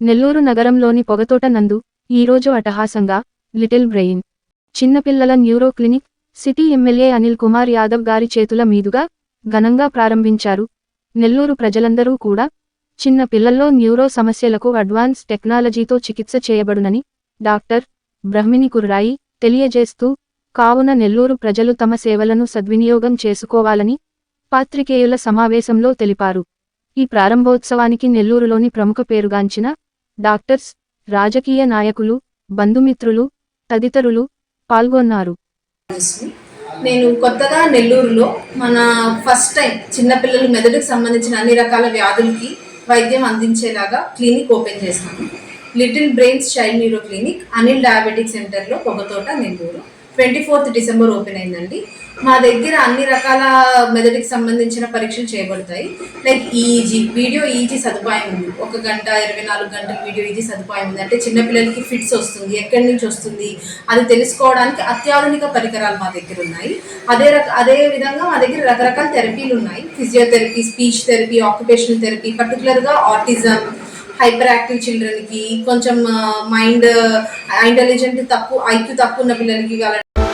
నెల్లూరు నగరంలోని పొగతోట నందు ఈరోజు అటహాసంగా లిటిల్ బ్రెయిన్. చిన్నపిల్లల neuro clinic city MLA Anil Kumar Yadav గారి చేతుల మీదుగా ఘనంగా ప్రారంభించారు. నెల్లూరు ప్రజలందరూ కూడా చిన్న పిల్లల్లో న్యూరో సమస్యలకు అడ్వాన్స్ టెక్నాలజీతో చికిత్స చేయబడునని డాక్టర్ బ్రహ్మిని కుర్రాయి తెలియజేస్తూ కావున నెల్లూరు ప్రజలు తమ సేవలను సద్వినియోగం చేసుకోవాలని పాత్రికేయుల సమావేశంలో తెలిపారు. ఈ ప్రారంభోత్సవానికి నెల్లూరులోని ప్రముఖ పేరుగాంచిన డాక్టర్స్ రాజకీయ నాయకులు బంధుమిత్రులు తదితరులు పాల్గొన్నారు. నేను కొత్తగా నెల్లూరులో మన ఫస్ట్ టైం చిన్నపిల్లలు మెదడుకు సంబంధించిన అన్ని రకాల వ్యాధులకి వైద్యం అందించేలాగా క్లినిక్ ఓపెన్ చేశాను. Little brains child neuro clinic Anil diabetic సెంటర్లో Pogathota Nellore. Twenty fourth December open అయిందండి. మా దగ్గర అన్ని రకాల మెదడుకి సంబంధించిన పరీక్షలు చేయబడతాయి. లైక్ ఈఈజీ వీడియో ఈజీ సదుపాయం ఉంది. ఒక గంట ఇరవై నాలుగు గంటల వీడియో ఈజీ సదుపాయం ఉంది. అంటే చిన్నపిల్లలకి ఫిట్స్ వస్తుంది ఎక్కడి నుంచి వస్తుంది అది తెలుసుకోవడానికి అత్యాధునిక పరికరాలు మా దగ్గర ఉన్నాయి. అదే రక అదే విధంగా మా దగ్గర రకరకాల థెరపీలు ఉన్నాయి. Physiotherapy speech therapy occupational therapy పర్టికులర్గా ఆటిజం హైపర్ యాక్టివ్ చిల్డ్రన్కి కొంచెం మైండ్ ఇంటెలిజెంట్ తక్కువ ఐక్యూ తక్కువ ఉన్న పిల్లలకి కావాలంటే